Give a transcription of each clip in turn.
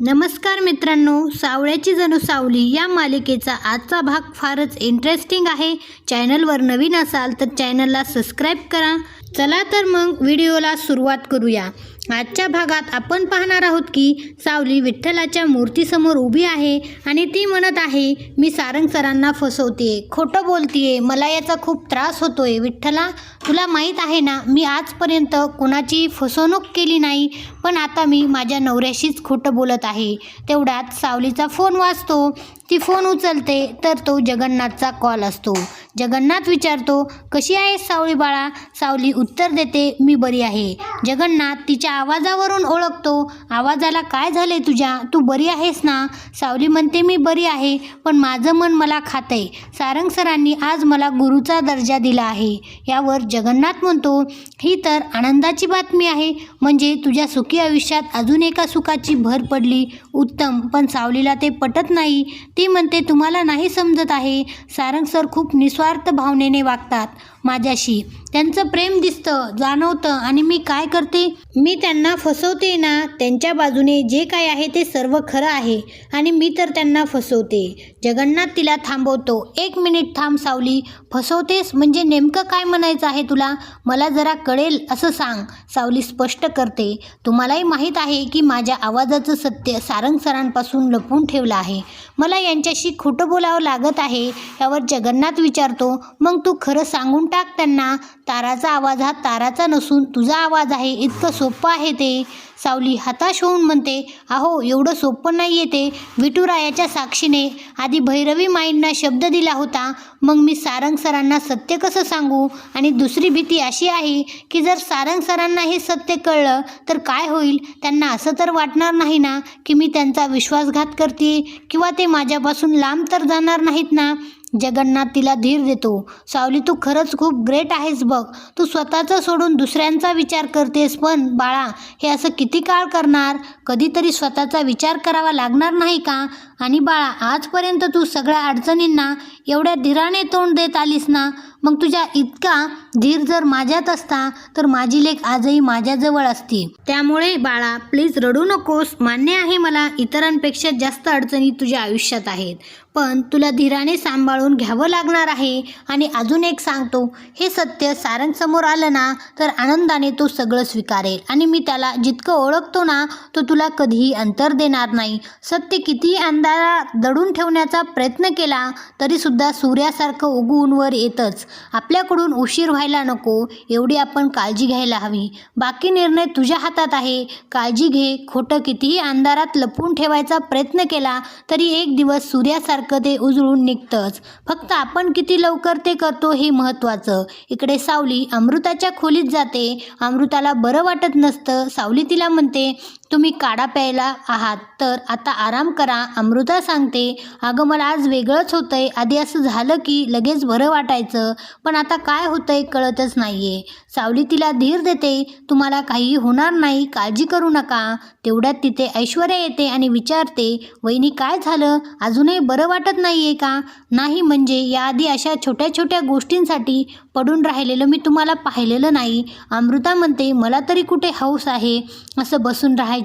नमस्कार मित्रांनो सावळ्याची जणू सावली या मालिकेचा आजचा भाग फारच इंटरेस्टिंग आहे. चॅनलवर नवीन असाल तर चॅनलला सबस्क्राईब करा. चला तर मग व्हिडिओला सुरुवात करूया. आजच्या भागात आपण पाहणार आहोत की सावली विठ्ठलाच्या मूर्तीसमोर उभी आहे आणि ती म्हणत आहे मी सारंग सरांना फसवते खोटं बोलतीये मला याचा खूप त्रास होतोय. विठ्ठला तुला माहीत आहे ना मी आजपर्यंत कुणाची फसवणूक केली नाही पण आता मी माझ्या नवऱ्याशीच खोटं बोलत आहे. तेवढ्यात सावलीचा फोन वाजतो. ती फोन उचलते तर तो जगन्नाथचा कॉल असतो. जगन्नाथ विचारतो कशी आहे सावली बाळा? सावली उत्तर देते मी बरी आहे. जगन्नाथ तिच्या आवाजावरून ओळखतो. आवाजाला काय झाले तुझ्या? तू बरी आहेस ना? सावली म्हणते मी बरी आहे पण माझं मन मला खातंय. सारंग सरांनी आज मला गुरुचा दर्जा दिला आहे. यावर जगन्नाथ म्हणतो ही तर आनंदाची बातमी आहे. म्हणजे तुझ्या सुखी आयुष्यात अजून एका सुखाची भर पडली. उत्तम पण सावलीला ते पटत नाही. ती म्हणते तुम्हाला नाही समजत आहे. सारंग सर खूप निस्वार्थ भावनेने वागतात माझ्याशी. त्यांचं प्रेम दिसतं जाणवतं आणि मी काय करते? मी त्यांना फसवते ना? त्यांच्या बाजूने जे काय आहे ते सर्व खरं आहे आणि मी तर त्यांना फसवते. जगन्नाथ तिला थांबवतो. एक मिनिट थांब सावली. फसवतेस म्हणजे नेमकं काय म्हणायचं आहे तुला? मला जरा कळेल असं सांग. सावली स्पष्ट करते. तुम्हालाही माहीत आहे की माझ्या आवाजाचं सत्य सारंग सरांपासून लपवून ठेवलं आहे. मला यांच्याशी खोटं बोलावं लागत आहे यावर जगन्नाथ विचारतो मग तू खरं सांगून टाक त्यांना ताराचा आवाज हा ताराचा नसून तुझा आवाज आहे इतकं सोपं आहे ते. सावली हताश होऊन म्हणते अहो एवढं सोपं नाही येते विठुरायाच्या साक्षीने आधी भैरवी माईंना शब्द दिला होता. मग मी सारंग सरांना सत्य कसं सांगू? आणि दुसरी भीती अशी आहे की जर सारंग सरांना हे सत्य कळलं तर काय होईल? त्यांना असं तर वाटणार नाही ना की मी त्यांचा विश्वासघात करते किंवा ते माझ्यापासून लांब तर जाणार नाहीत ना? जगन्नाथ तिला धीर देतो. सावली तू खरंच खूप ग्रेट आहेस बघ. तू स्वतःचं सोडून दुसऱ्यांचा विचार करतेस पण बाळा हे असं किती काळ करणार? कधीतरी स्वतःचा विचार करावा लागणार नाही का? आणि बाळा आजपर्यंत तू सगळ्या अडचणींना एवढ्या धीराने तोंड देत आलीस ना मग तुझ्या इतका धीर जर माझ्यात असता तर माझी लेख आजही माझ्याजवळ असती. त्यामुळे बाळा प्लीज रडू नकोस. मान्य आहे मला इतरांपेक्षा जास्त अडचणी तुझ्या आयुष्यात आहेत. पण तुला धीराने सांभाळून घ्यावं लागणार आहे. आणि अजून एक सांगतो हे सत्य सारंगसमोर आलं ना तर आनंदाने तो सगळं स्वीकारेल. आणि मी त्याला जितकं ओळखतो ना तो तुला कधीही अंतर देणार नाही. सत्य कितीही अंधारात दडून ठेवण्याचा प्रयत्न केला तरीसुद्धा सूर्यासारखं उगवून वर येतच. आपल्याकडून उशीर व्हायला नको एवढी आपण काळजी घ्यायला हवी. बाकी निर्णय तुझ्या हातात आहे. काळजी घे. खोटं कितीही अंधारात लपवून ठेवायचा प्रयत्न केला तरी एक दिवस सूर्यासारखं ते उजळून निघतंच. फक्त आपण किती लवकर ते करतो हे महत्त्वाचं. इकडे सावली अमृताच्या खोलीत जाते. अमृताला बरं वाटत नसतं. सावली तिला म्हणते तुम्ही काढा प्यायला आहात तर आता आराम करा. अमृता सांगते अगं मला आज वेगळंच होतंय. आधी असं झालं की लगेच बरं वाटायचं पण आता काय होतंय कळतच नाहीये. सावली तिला धीर देते तुम्हाला काही होणार नाही काळजी करू नका. तेवढ्यात तिथे ऐश्वर्या येते आणि विचारते वहिनी काय झालं? अजूनही बरं वाटत नाहीये का? नाही म्हणजे याआधी अशा छोट्या छोट्या गोष्टींसाठी पडून राहिलेलं मी तुम्हाला पाहिलेलं नाही. अमृता म्हणते मला तरी कुठे हौस आहे? असं बसून राहायचं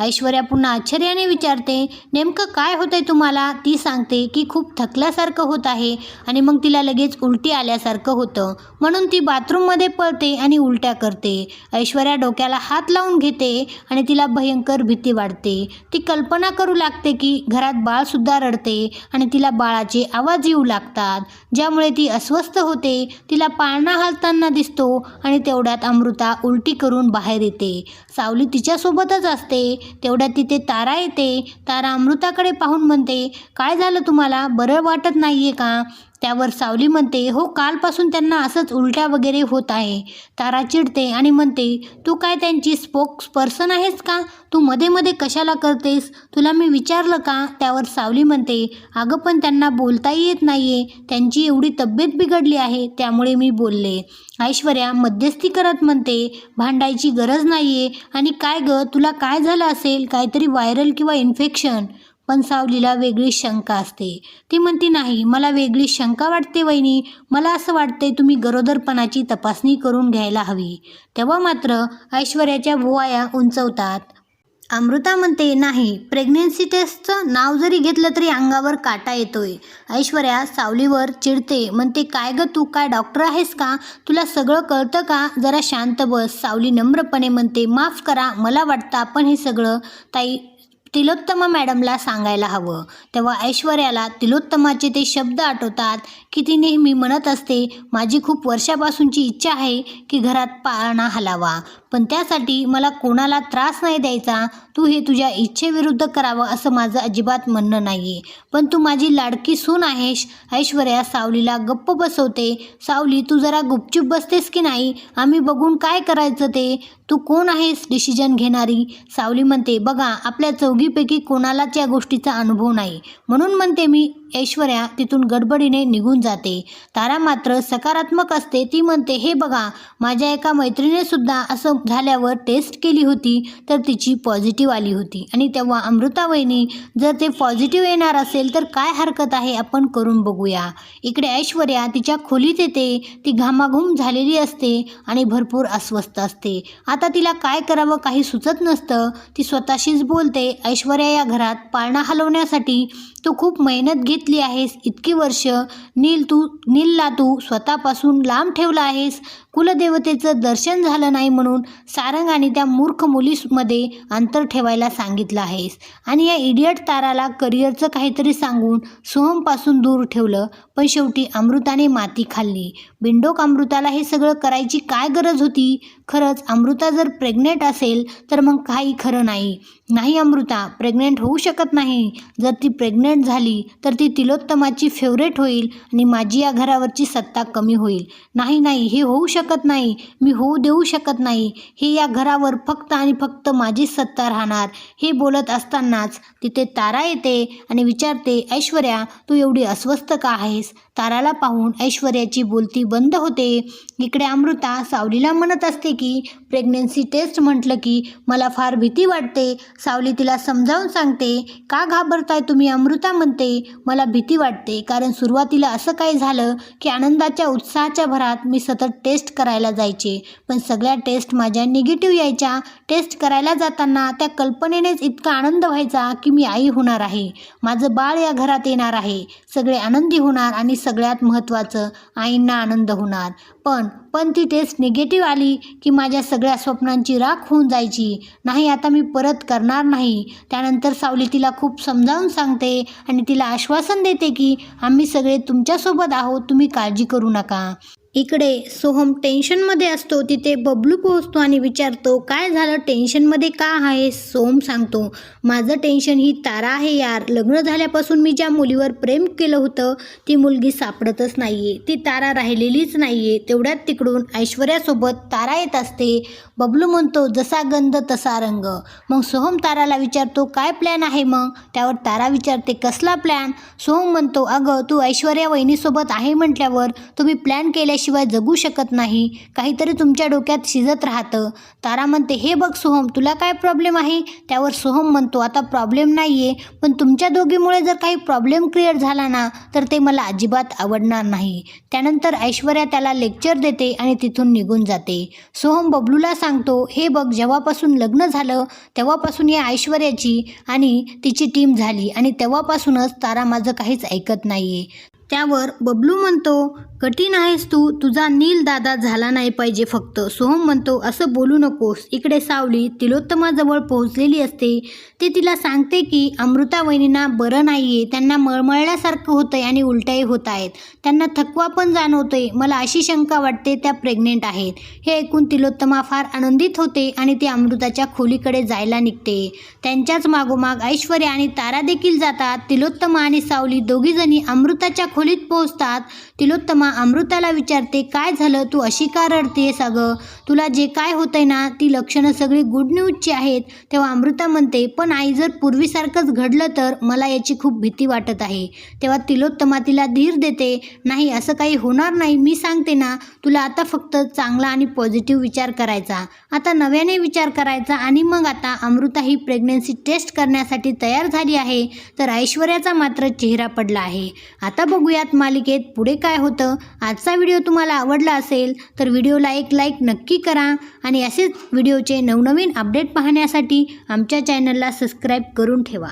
ऐश्वर्या पुन्हा आश्चर्याने विचारते नेमकं काय होतंय तुम्हाला? ती सांगते की खूप थकल्यासारखं होत आहे आणि मग तिला लगेच उलटी आल्यासारखं होतं. म्हणून ती बाथरूममध्ये पळते आणि उलट्या करते. ऐश्वर्या डोक्याला हात लावून घेते आणि तिला भयंकर भीती वाटते. ती कल्पना करू लागते की घरात बाळसुद्धा रडते आणि तिला बाळाचे आवाज येऊ लागतात. ज्यामुळे ती अस्वस्थ होते तिला पाळणा हालताना दिसतो आणि तेवढ्यात अमृता उलटी करून बाहेर येते. सावली तिच्यासोबतच असते. तेवढ्या तिथे तारा येते. तारा अमृताकडे पाहून म्हणते काय झालं तुम्हाला? बरं वाटत नाही आहे का? त्यावर सावली म्हणते हो कालपासून त्यांना असंच उलट्या वगैरे होत आहे. तारा चिडते आणि म्हणते तू काय त्यांची स्पोक्स पर्सन आहेस का? तू मध्ये मध्ये कशाला करतेस? तुला मी विचारलं का? त्यावर सावली म्हणते अगं पण त्यांना बोलताही येत नाही आहे त्यांची एवढी तब्येत बिघडली आहे त्यामुळे मी बोलले. ऐश्वर्या मध्यस्थी करत म्हणते भांडायची गरज नाही आहे आणि काय गं तुला काय झालं असेल? काहीतरी व्हायरल किंवा इन्फेक्शन? पण सावलीला वेगळी शंका असते. ती म्हणते नाही मला वेगळी शंका वाटते वहिनी. मला असं वाटते तुम्ही गरोदरपणाची तपासणी करून घ्यायला हवी. तेव्हा मात्र ऐश्वर्याच्या भुवाया उंचवतात. अमृता म्हणते नाही प्रेग्नेन्सी टेस्टचं नाव जरी घेतलं तरी अंगावर काटा येतोय. ऐश्वर्या सावलीवर चिडते म्हणते काय ग तू काय डॉक्टर आहेस का? तुला सगळं कळतं का? जरा शांत बस. सावली नम्रपणे म्हणते माफ करा मला वाटतं आपण हे सगळं ताई तिलोत्तमा मॅडमला सांगायला हवं. तेव्हा ऐश्वर्याला तिलोत्तमाचे ते शब्द आठवतात की ती नेहमी म्हणत असते माझी खूप वर्षापासूनची इच्छा आहे की घरात पाळणा हलावा. पण त्यासाठी मला कोणाला त्रास नाही द्यायचा. तू हे तुझ्या इच्छेविरुद्ध करावं असं माझं अजिबात म्हणणं नाही आहे पण तू माझी लाडकी सून आहेस. ऐश्वर्या सावलीला गप्प बसवते. सावली तू जरा गुपचूप बसतेस की नाही? आम्ही बघून काय करायचं ते? तू कोण आहेस डिसिजन घेणारी? सावली म्हणते बघा आपल्या चौघीपैकी कोणालाच या गोष्टीचा अनुभव नाही. म्हणून म्हणते मी ऐश्वर्या तिथून गडबडीने निघून जाते. तारा मात्र सकारात्मक असते. ती म्हणते हे बघा माझ्या एका मैत्रिणीने सुद्धा असं झाल्यावर टेस्ट केली होती तर तिची पॉझिटिव्ह आली होती. आणि तेव्हा अमृता वहिनी जर ते पॉझिटिव्ह येणार असेल तर काय हरकत आहे? आपण करून बघूया. इकडे ऐश्वर्या तिच्या खोलीत येते. ती घामाघूम झालेली असते आणि भरपूर अस्वस्थ असते. आता तिला काय करावं काही सुचत नसतं. ती स्वतःशीच बोलते ऐश्वर्या या घरात पाळणा हलवण्यासाठी तो खूप मेहनत घेतली आहेस. इतकी वर्ष नील तू नीलला तू स्वतःपासून लांब ठेवला आहेस. कुलदेवतेचं दर्शन झालं नाही म्हणून सारंग आणि त्या मूर्ख मुलीमध्ये अंतर ठेवायला सांगितलं आहेस. आणि या इडियट ताराला करिअरचं काहीतरी सांगून सोहमपासून दूर ठेवलं. पण शेवटी अमृताने माती खाल्ली. बिंडोक अमृताला हे सगळं करायची काय गरज होती? खरंच अमृता जर प्रेग्नेंट असेल तर मग काही खरं नाही. नाही अमृता प्रेग्नेंट होऊ शकत नाही. जर ती प्रेग्नेंट झाली तर ती तिलोत्तमाची फेवरेट होईल आणि माझी या घरावरची सत्ता कमी होईल. नाही नाही हे होऊ शकत नाही. मी होऊ देऊ शकत नाही. हे या घरावर फक्त आणि फक्त माझी सत्ता राहणार. हे बोलत असतानाच तिथे तारा येते आणि विचारते ऐश्वर्या तू एवढी अस्वस्थ का आहेस? ताराला पाहून ऐश्वर्याची बोलती बंद होते. इकडे अमृता सावलीला म्हणत असते की प्रेग्नन्सी टेस्ट म्हटलं की मला फार भीती वाटते. सावली तिला समजावून सांगते का घाबरताय तुम्ही अमृता? म्हणते मला भीती वाटते. कारण सुरुवातीला असं काही झालं की आनंदाच्या उत्साहाच्या भरात मी सतत टेस्ट करायला जायचे. पण सगळ्या टेस्ट माझ्या निगेटिव्ह यायच्या. टेस्ट करायला जाताना त्या कल्पनेनेच इतका आनंद व्हायचा की मी आई होणार आहे. माझं बाळ या घरात येणार आहे. सगळे आनंदी होणार आणि सगळ्यात महत्त्वाचं आईंना आनंद होणार. पण पण ती टेस्ट निगेटिव्ह आली की माझ्या सगळ्या स्वप्नांची राख होऊन जायची. नाही आता मी परत करणार नाही. त्यानंतर सावली तिला खूप समजावून सांगते आणि तिला आश्वासन देते की आम्ही सगळे तुमच्यासोबत आहोत. तुम्ही काळजी करू नका. इकडे सोहम टेन्शनमध्ये असतो तिथे बबलू पोहोचतो आणि विचारतो काय झालं? टेन्शनमध्ये का आहे सोहम सांगतो माझं टेन्शन ही तारा आहे यार. लग्न झाल्यापासून मी ज्या मुलीवर प्रेम केलं होतं ती मुलगी सापडतच नाही आहे ती तारा राहिलेलीच नाही आहे तेवढ्यात तिकडून ऐश्वर्यासोबत तारा येत असते. बबलू म्हणतो जसा गंध तसा रंग. मग सोहम ताराला विचारतो काय प्लॅन आहे मग? त्यावर तारा विचारते कसला प्लॅन? सोहम म्हणतो अगं तू ऐश्वर्या वहिनीसोबत आहे म्हटल्यावर तुम्ही प्लॅन केल्याशिवाय जगू शकत नाही. काहीतरी तुमच्या डोक्यात शिजत राहतं. तारा म्हणते हे बघ सोहम तुला काय प्रॉब्लेम आहे? त्यावर सोहम म्हणतो आता प्रॉब्लेम नाही आहे पण तुमच्या दोघीमुळे जर काही प्रॉब्लेम क्रिएट झाला ना तर ते मला अजिबात आवडणार नाही. त्यानंतर ऐश्वर्या त्याला लेक्चर देते आणि तिथून निघून जाते. सोहम बबलूला सांगतो हे बघ जेव्हापासून लग्न झालं तेव्हापासून या ऐश्वर्याची आणि तिची टीम झाली आणि तेव्हापासूनच तारा माझं काहीच ऐकत नाही आहे त्यावर बबलू म्हणतो कठीण आहेस तू तुझा नील दादा झाला नाही पाहिजे फक्त. सोहम म्हणतो असं बोलू नकोस. इकडे सावली तिलोत्तमाजवळ पोहोचलेली असते. ते तिला सांगते की अमृता वहिनींना बरं नाही आहे त्यांना मळमळल्यासारखं होतंय आणि उलट्याही होत आहेत. त्यांना थकवा पण जाणवतोय. मला अशी शंका वाटते त्या प्रेग्नेंट आहेत. हे ऐकून तिलोत्तमा फार आनंदित होते आणि ती अमृताच्या खोलीकडे जायला निघते. त्यांच्याच मागोमाग ऐश्वर्या आणि तारा देखील जातात. तिलोत्तमा आणि सावली दोघीजणी अमृताच्या खोलीत पोहोचतात. तिलोत्तमा अमृताला विचारते काय झालं? तू अशी का रडतेस अगं तुला जे काय होतंय ना ती लक्षणं सगळी गुड न्यूजची आहेत. तेव्हा अमृता म्हणते पण आई जर पूर्वीसारखंच घडलं तर मला याची खूप भीती वाटत आहे. तेव्हा तिलोत्तमा तिला धीर देते नाही असं काही होणार नाही. मी सांगते ना तुला आता फक्त चांगला आणि पॉझिटिव्ह विचार करायचा. आता नव्याने विचार करायचा आणि मग आता अमृता ही प्रेग्नन्सी टेस्ट करण्यासाठी तयार झाली आहे तर ऐश्वर्याचा मात्र चेहरा पडला आहे. आता बघू बघूयात मालिकेत पुढे काय होतं. आजचा व्हिडिओ तुम्हाला आवडला असेल तर व्हिडिओला एक लाईक नक्की करा आणि असेच व्हिडिओचे नवनवीन अपडेट पाहण्यासाठी आमच्या चॅनलला सबस्क्राईब करून ठेवा.